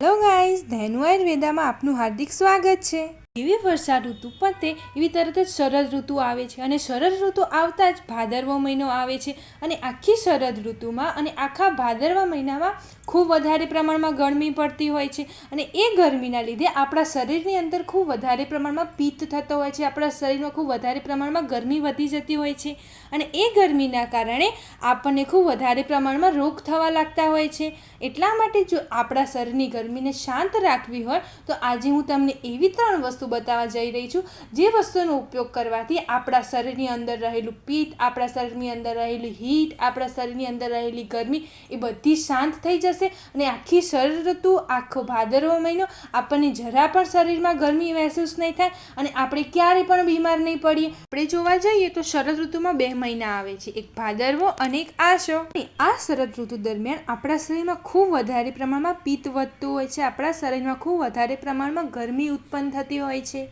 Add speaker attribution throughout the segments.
Speaker 1: Hello guys Dhenu આયુર્વેદામાં આપનું હાર્દિક સ્વાગત છે. એવી વર્ષા ઋતુ પતે એવી તરત જ શરદ ઋતુ આવે છે અને શરદ ઋતુ આવતા જ ભાદરવો મહિનો આવે છે અને આખી શરદ ઋતુમાં અને આખા ભાદરવા મહિનામાં ખૂબ વધારે પ્રમાણમાં ગરમી પડતી હોય છે અને એ ગરમીના લીધે આપણા શરીરની અંદર ખૂબ વધારે પ્રમાણમાં પિત્ત થતો હોય છે, આપણા શરીરમાં ખૂબ વધારે પ્રમાણમાં ગરમી વધી જતી હોય છે અને એ ગરમીના કારણે આપણને ખૂબ વધારે પ્રમાણમાં રોગ થવા લાગતા હોય છે. એટલા માટે જો આપણા શરીરની ગરમીને શાંત રાખવી હોય તો આજે હું તમને એવી ત્રણ વસ્તુ બતાવવા જઈ રહી છું. જે વસ્તુનો ઉપયોગ કરવાથી આપણા શરીરની અંદર રહેલું પિત્ત, આપણા શરીરની અંદર રહેલી હીટ, આપણા શરીરની અંદર રહેલી ગરમી એ બધી શાંત થઈ જશે અને આખી શરીર ઋતુ, આખો ભાદરવો મહિનો આપણને જરા પણ શરીરમાં ગરમી મહેસૂસ નહીં થાય અને આપણે ક્યારેય પણ બીમાર નહીં પડીએ. આપણે જોવા જઈએ તો શરદ ઋતુમાં બે મહિના આવે છે. એક ભાદરવો અને એક આશો. આ શરદ ઋતુ દરમિયાન આપણા શરીરમાં ખૂબ વધારે પ્રમાણમાં પિત્ત વધતું હોય છે. આપણા શરીરમાં ખૂબ વધારે પ્રમાણમાં ગરમી ઉત્પન્ન થતી હોય છે.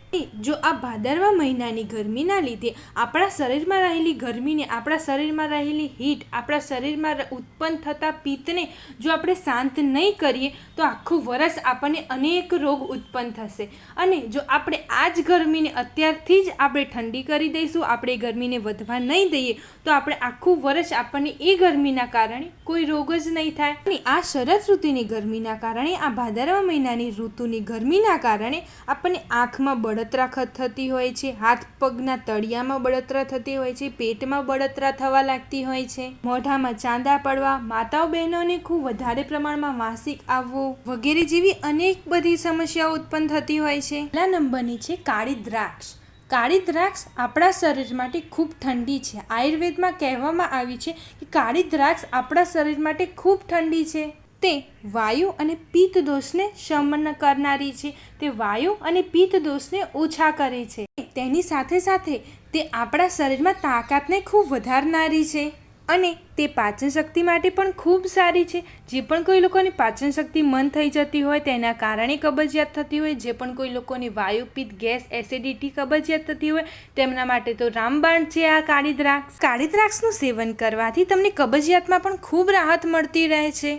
Speaker 1: જો આ ભાદરવા મહિનાની ગરમીના લીધે આપણા શરીરમાં રહેલી ગરમીને, આપણા શરીરમાં રહેલી હીટ આપણા શરીરમાં ઉત્પન્ન થતા પિત્તને જો આપણે શાંત નહીં કરીએ, તો આખું વરસ આપણને અનેક રોગ ઉત્પન્ન થશે. અને જો આપણે આ જ ગરમીને અત્યારથી જ આપણે ઠંડી કરી દઈશું, આપણે ગરમીને વધવા નહીં દઈએ, તો આપણે આખું વરસ આપણને એ ગરમીના કારણે કોઈ રોગ જ નહીં થાય. અને આ શરદ ઋતુની ગરમીના કારણે, આ ભાદરવા મહિનાની ઋતુની ગરમીના કારણે આપણને આંખમાં બળતરા થતી હોય છે, હાથ પગના તળિયામાં બળતરા થતી હોય છે, પેટમાં બળતરા થવા લાગતી હોય છે. મોઢામાં ચાંદા પડવા, માતાઓ બહેનોને ખૂબ વધારે પ્રમાણમાં માસિક આવવું વગેરે જેવી અનેક બધી સમસ્યાઓ ઉત્પન્ન થતી હોય છે. પહેલા નંબરની છે કાળી દ્રાક્ષ. કાળી દ્રાક્ષ આપણા શરીર માટે ખૂબ ઠંડી છે. આયુર્વેદમાં કહેવામાં આવી છે કે કાળી દ્રાક્ષ આપણા શરીર માટે ખૂબ ઠંડી છે. તે વાયુ અને પિત્ત દોષને શમન કરનારી છે. તે વાયુ અને પિત્ત દોષને ઓછા કરે છે. તેની સાથે સાથે તે આપણા શરીરમાં તાકાતને ખૂબ વધારનારી છે અને તે પાચન શક્તિ માટે પણ ખૂબ સારી છે. જે પણ કોઈ લોકોની પાચન શક્તિ મન થઈ જતી હોય તેના કારણે કબજિયાત થતી હોય. જે પણ કોઈ લોકોની વાયુપિત ગેસ, એસિડિટી કબજિયાત થતી હોય તેમના માટે તો રામબાણ છે આ કાળી દ્રાક્ષ. કાળી દ્રાક્ષનું સેવન કરવાથી તમને કબજિયાતમાં પણ ખૂબ રાહત મળતી રહે છે.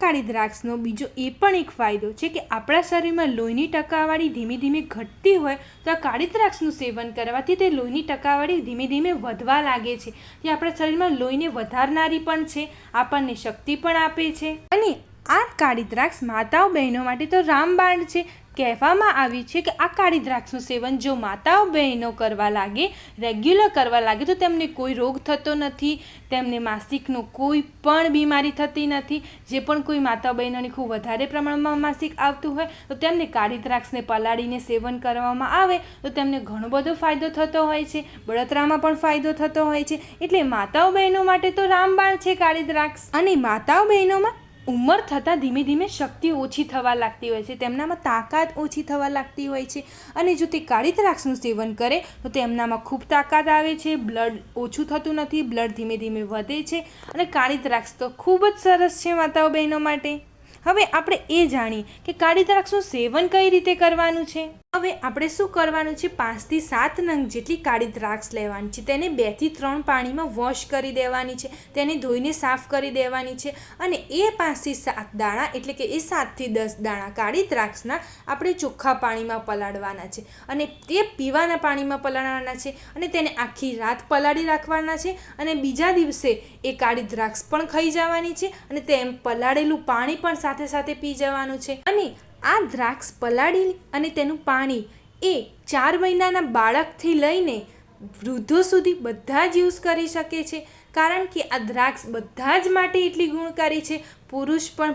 Speaker 1: કાળી દ્રાક્ષનો બીજો એ પણ એક ફાયદો છે કે આપણા શરીરમાં લોહીની ટકાવારી ધીમે ધીમે ઘટતી હોય તો આ કાળી દ્રાક્ષનું સેવન કરવાથી તે લોહીની ટકાવારી ધીમે ધીમે વધવા લાગે છે. જે આપણા શરીરમાં લોહીને વધારનારી પણ છે, આપણને શક્તિ પણ આપે છે. અને આ કાળી દ્રાક્ષ માતાઓ બહેનો માટે તો રામબાણ છે. કહેવામાં આવ્યું છે કે આ કાળી દ્રાક્ષનું સેવન જો માતાઓ બહેનો કરવા લાગે રેગ્યુલર કરવા લાગે, તો તેમને કોઈ રોગ થતો નથી, તેમને માસિકનો કોઈ પણ બીમારી થતી નથી. જે પણ કોઈ માતા બહેનોને ખૂબ વધારે પ્રમાણમાં માસિક આવતું હોય, તો તેમને કાળી દ્રાક્ષને પલાળીને સેવન કરવામાં આવે, તો તેમને ઘણો બધો ફાયદો થતો હોય છે. બળતરામાં પણ ફાયદો થતો હોય છે. એટલે માતાઓ બહેનો માટે તો રામબાણ છે કાળી દ્રાક્ષ. અને માતાઓ બહેનોમાં ઉંમર થતાં ધીમે ધીમે શક્તિ ઓછી થવા લાગતી હોય છે, તેમનામાં તાકાત ઓછી થવા લાગતી હોય છે અને જો તે કાળી દ્રાક્ષનું સેવન કરે, તો તેમનામાં ખૂબ તાકાત આવે છે, બ્લડ ઓછું થતું નથી, બ્લડ ધીમે ધીમે વધે છે અને કાળી દ્રાક્ષ તો ખૂબ જ સરસ છે માતાઓ બહેનો માટે. હવે આપણે એ જાણીએ કે કાળી દ્રાક્ષનું સેવન કઈ રીતે કરવાનું છે? હવે આપણે શું કરવાનું છે? પાંચથી સાત નંગ જેટલી કાળી દ્રાક્ષ લેવાની છે. તેને બેથી ત્રણ પાણીમાં વોશ કરી દેવાની છે. તેને ધોઈને સાફ કરી દેવાની છે. અને એ પાંચથી સાત દાણા, એટલે કે એ સાતથી દસ દાણા કાળી દ્રાક્ષના આપણે ચોખ્ખા પાણીમાં પલાળવાના છે. અને તે પીવાના પાણીમાં પલાળવાના છે. અને તેને આખી રાત પલાળી રાખવાના છે. અને બીજા દિવસે એ કાળી દ્રાક્ષ પણ ખાઈ જવાની છે. અને તેમ પલાળેલું પાણી પણ સાથે સાથે પી જવાનું છે. અને આ દ્રાક્ષ પલાળી અને તેનું પાણી એ ચાર મહિનાના બાળકથી લઈને વૃદ્ધો સુધી બધા જ યુઝ કરી શકે છે. કારણ કે આ દ્રાક્ષ બધા જ માટે એટલી ગુણકારી છે. પુરુષ પણ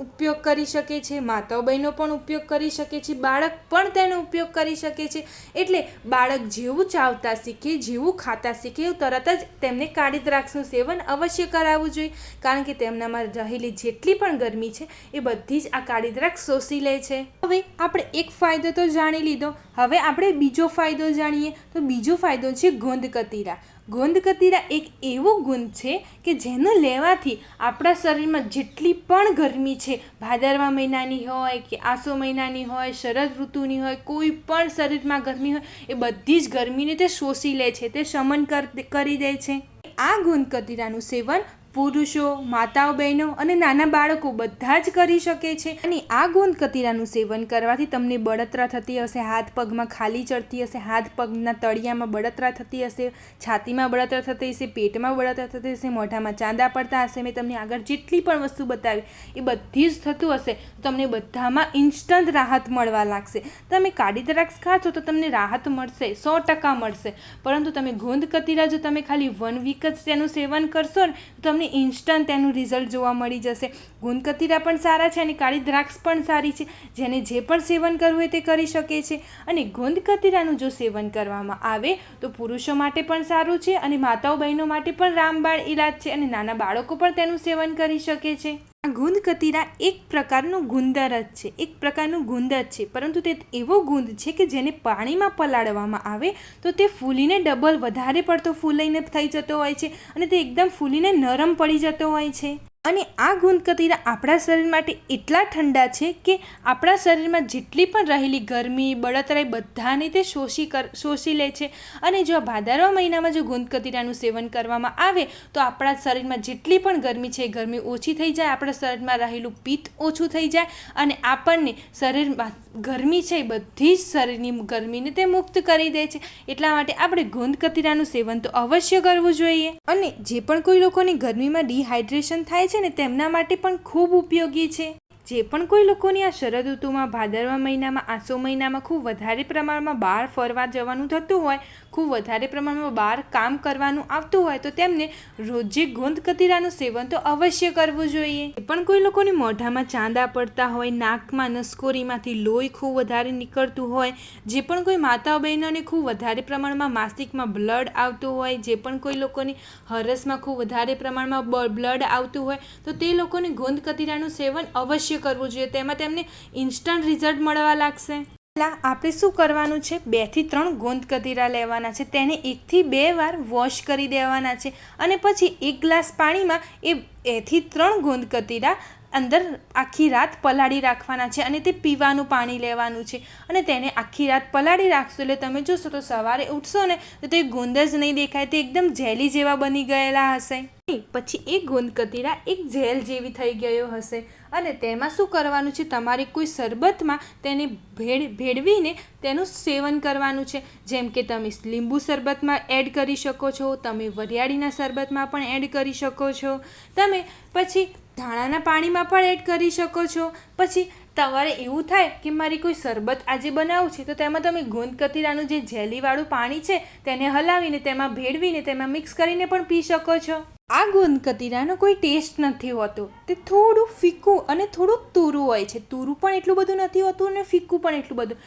Speaker 1: ઉપયોગ કરી શકે છે માતાઓ બહેનો પણ ઉપયોગ કરી શકે છે, બાળક પણ તેનો ઉપયોગ કરી શકે છે. એટલે બાળક જેવું ચાવતા શીખે, જેવું ખાતા શીખે, એવું તરત જ તેમને કાળી દ્રાક્ષનું સેવન અવશ્ય કરાવવું જોઈએ, કારણ કે તેમનામાં રહેલી જેટલી પણ ગરમી છે, એ બધી જ આ કાળી દ્રાક્ષ શોષી લે છે. હવે આપણે એક ફાયદો તો જાણી લીધો. હવે આપણે બીજો ફાયદો જાણીએ. તો બીજો ફાયદો છે ગોંદ કતીરા ગોંદ કતીરા એક એવો ગુણ છે કે જેને લેવાથી આપણા શરીરમાં જેટલી પણ ગરમી છે, ભાદરવા મહિનાની હોય કે આસો મહિનાની હોય, શરદ ઋતુની હોય, કોઈ પણ શરીરમાં ગરમી હોય, એ બધી જ ગરમીને તે શોષી લે છે, તે શમન કરી દે છે. આ ગોંદ કતીરાનું સેવન પુરુષો, માતાઓ, બહેનો અને નાના બાળકો બધા જ કરી શકે છે અને આ ગોંદ કતીરાનું સેવન કરવાથી તમને બળતરા થતી હશે, હાથ પગમાં ખાલી ચડતી હશે, હાથ પગના તળિયામાં બળતરા થતી હશે, છાતીમાં બળતરા થતી હશે, પેટમાં બળતરા થતી હશે, મોઢામાં ચાંદા પડતા હશે. મેં તમને આગળ જેટલી પણ વસ્તુ બતાવી એ બધી જ થતું હશે તમને બધામાં ઇન્સ્ટન્ટ રાહત મળવા લાગશે. તમે કાળી દ્રાક્ષ ખાશો તો તમને રાહત મળશે, સો ટકા મળશે. પરંતુ તમે ગોંદ કતીરા જો તમે ખાલી વન વીક જ તેનું સેવન કરશો ને, તો તમને ઇન્સ્ટન્ટ તેનું રિઝલ્ટ જોવા મળી જશે. ગુંદકતીરા પણ સારા છે અને કાળી દ્રાક્ષ પણ સારી છે. જેને જે પણ સેવન કરવું હોય તે કરી શકે છે. અને ગુંદકતીરાનું જો સેવન કરવામાં આવે, તો પુરુષો માટે પણ સારું છે અને માતાઓ બહેનો માટે પણ રામબાળ ઈલાજ છે અને નાના બાળકો પણ તેનું સેવન કરી શકે છે. ગુંદ કતીરા એક પ્રકારનું ગુંદર જ છે, એક પ્રકારનું ગુંદ જ છે. પરંતુ તે એવો ગુંદ છે કે જેને પાણીમાં પલાળવામાં આવે તો તે ફૂલીને ડબલ વધારે પડતો ફૂલાઈને થઈ જતો હોય છે અને તે એકદમ ફૂલીને નરમ પડી જતો હોય છે. અને આ ગુંદ કતીરા આપણા શરીર માટે એટલા ઠંડા છે કે આપણા શરીરમાં જેટલી પણ રહેલી ગરમી, બળતરાઈ બધાને તે શોષી કર, શોષી લે છે. અને જો ભાદરવા મહિનામાં જો ગુંદકતીરાનું સેવન કરવામાં આવે, તો આપણા શરીરમાં જેટલી પણ ગરમી છે એ ગરમી ઓછી થઈ જાય, આપણા શરીરમાં રહેલું પિત્ત ઓછું થઈ જાય અને આપણને શરીરમાં ગરમી છે એ બધી જ શરીરની ગરમીને તે મુક્ત કરી દે છે. એટલા માટે આપણે ગુંદકતીરાનું સેવન તો અવશ્ય કરવું જોઈએ. અને જે પણ કોઈ લોકોની ગરમીમાં ડિહાઇડ્રેશન થાય છે ને તેમના માટે પણ ખૂબ ઉપયોગી છે. જે પણ કોઈ લોકોની આ શરદ ઋતુમાં ભાદરવા મહિનામાં, આસો મહિનામાં ખૂબ વધારે પ્રમાણમાં બહાર ફરવા જવાનું થતું હોય, ખૂબ વધારે પ્રમાણમાં બહાર કામ કરવાનું આવતું હોય, તો તેમને રોજે ગોંદ કતીરાનું સેવન તો અવશ્ય કરવું જોઈએ. જે પણ કોઈ લોકોની મોઢામાં ચાંદા પડતા હોય, નાકમાં નસકોરીમાંથી લોહી ખૂબ વધારે નીકળતું હોય, જે પણ કોઈ માતા બહેનોને ખૂબ વધારે પ્રમાણમાં માસિકમાં બ્લડ આવતું હોય, જે પણ કોઈ લોકોની હરસમાં ખૂબ વધારે પ્રમાણમાં બ્લડ આવતું હોય, તો તે લોકોને ગોંદ કતીરાનું સેવન અવશ્ય કરવું જોઈએ તેમાં તેમને ઇન્સ્ટન્ટ રિઝલ્ટ મળવા લાગશે. પહેલાં આપણે શું કરવાનું છે? બેથી ત્રણ ગોંદ કતીરા લેવાના છે. તેને એકથી બે વાર વોશ કરી દેવાના છે. અને પછી એક ગ્લાસ પાણીમાં એ બેથી ત્રણ ગોંદ કતીરા અંદર આખી રાત પલાળી રાખવાના છે અને તે પીવાનું પાણી લેવાનું છે. અને તેને આખી રાત પલાળી રાખશો એટલે તમે જોશો તો સવારે ઉઠશો ને તો તે ગોંદ જ નહીં દેખાય, તે એકદમ જેલી જેવા બની ગયેલા હશે. પછી એ ગોંદ કતીરા એક જેલ જેવી થઈ ગયો હશે. અને તેમાં શું કરવાનું છે? તમારે કોઈ શરબતમાં તેને ભેળ, ભેળવીને તેનું સેવન કરવાનું છે. જેમ કે તમે લીંબુ શરબતમાં એડ કરી શકો છો, તમે વરિયાળીના શરબતમાં પણ એડ કરી શકો છો. તમે પછી ધાણાના પાણીમાં પણ એડ કરી શકો છો. પછી તમારે એવું થાય કે મારી કોઈ શરબત આજે બનાવવું છે, તો તેમાં તમે ગોંદ કતીરાનું જે જેલીવાળું પાણી છે, તેને હલાવીને તેમાં ભેળવીને તેમાં મિક્સ કરીને પણ પી શકો છો. આ ગોંદ કતીરાનો કોઈ ટેસ્ટ નથી હોતો. તે થોડું ફીકું અને થોડું તુરું હોય છે. તુરું પણ એટલું બધું નથી હોતું અને ફીકું પણ એટલું બધું.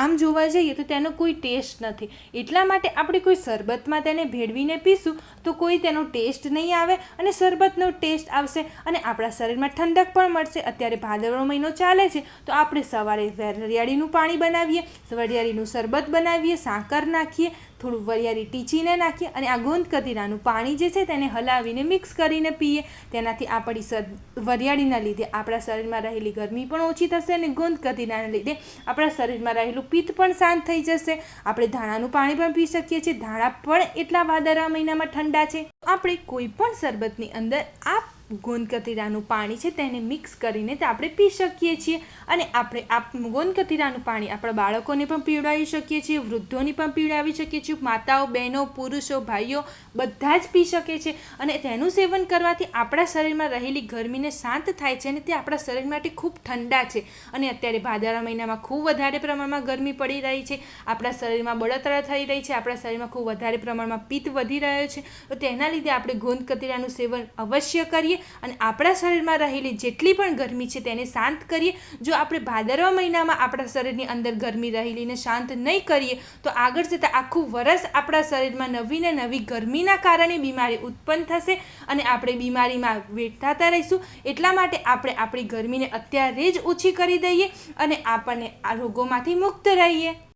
Speaker 1: આમ જોવા જઈએ તો તેનો કોઈ ટેસ્ટ નથી. એટલા માટે આપણે કોઈ શરબતમાં તેને ભેળવીને પીશું તો કોઈ તેનો ટેસ્ટ નહીં આવે અને શરબતનો ટેસ્ટ આવશે અને આપણા શરીરમાં ઠંડક પણ મળશે. અત્યારે ભાદરવો મહિનો ચાલે છે તો આપણે સવારે વરિયાળીનું પાણી બનાવીએ, વરિયાળીનું શરબત બનાવીએ, સાકર નાખીએ થોડું વરિયાળી ટીચીને નાખીએ અને આ ગોંદ કતીરાનું પાણી જે છે તેને હલાવીને મિક્સ કરીને પીએ. તેનાથી આપણી સર, વરિયાળીના લીધે આપણા શરીરમાં રહેલી ગરમી પણ ઓછી થશે અને ગોંદ કતીરાના લીધે આપણા શરીરમાં રહેલું પિત્ત પણ શાંત થઈ જશે. આપણે ધાણાનું પાણી પણ પી શકીએ છીએ. ધાણા પણ એટલા વાદળા મહિનામાં ઠંડા છે. આપણે કોઈ પણ શરબતની અંદર આ ગોંદ કતીરાનું પાણી છે તેને મિક્સ કરીને તે આપણે પી શકીએ છીએ. અને આપણે આ ગોંદકતીરાનું પાણી આપણા બાળકોને પણ પીવડાવી શકીએ છીએ, વૃદ્ધોને પણ પીવડાવી શકીએ છીએ, માતાઓ, બહેનો, પુરુષો, ભાઈઓ બધા જ પી શકે છે. અને તેનું સેવન કરવાથી આપણા શરીરમાં રહેલી ગરમીને શાંત થાય છે અને તે આપણા શરીર માટે ખૂબ ઠંડા છે. અને અત્યારે ભાદરા મહિનામાં ખૂબ વધારે પ્રમાણમાં ગરમી પડી રહી છે. આપણા શરીરમાં બળતરા થઈ રહી છે. આપણા શરીરમાં ખૂબ વધારે પ્રમાણમાં પિત્ત વધી રહ્યો છે. તો તેના લીધે આપણે ગોંદ કતીરાનું સેવન અવશ્ય કરીએ અને આપણા શરીરમાં રહેલી જેટલી પણ ગરમી છે તેને શાંત કરીએ. જો આપણે ભાદરવા મહિનામાં આપણા શરીરની અંદર ગરમી રહેલીને શાંત નહીં કરીએ, તો આગળ જતાં આખું વરસ આપણા શરીરમાં નવી ને નવી ગરમીના કારણે બીમારી ઉત્પન્ન થશે અને આપણે બીમારીમાં વેઠાતા રહીશું. એટલા માટે આપણે આપણી ગરમીને અત્યારે જ ઓછી કરી દઈએ અને આપણને આ રોગોમાંથી મુક્ત રહીએ.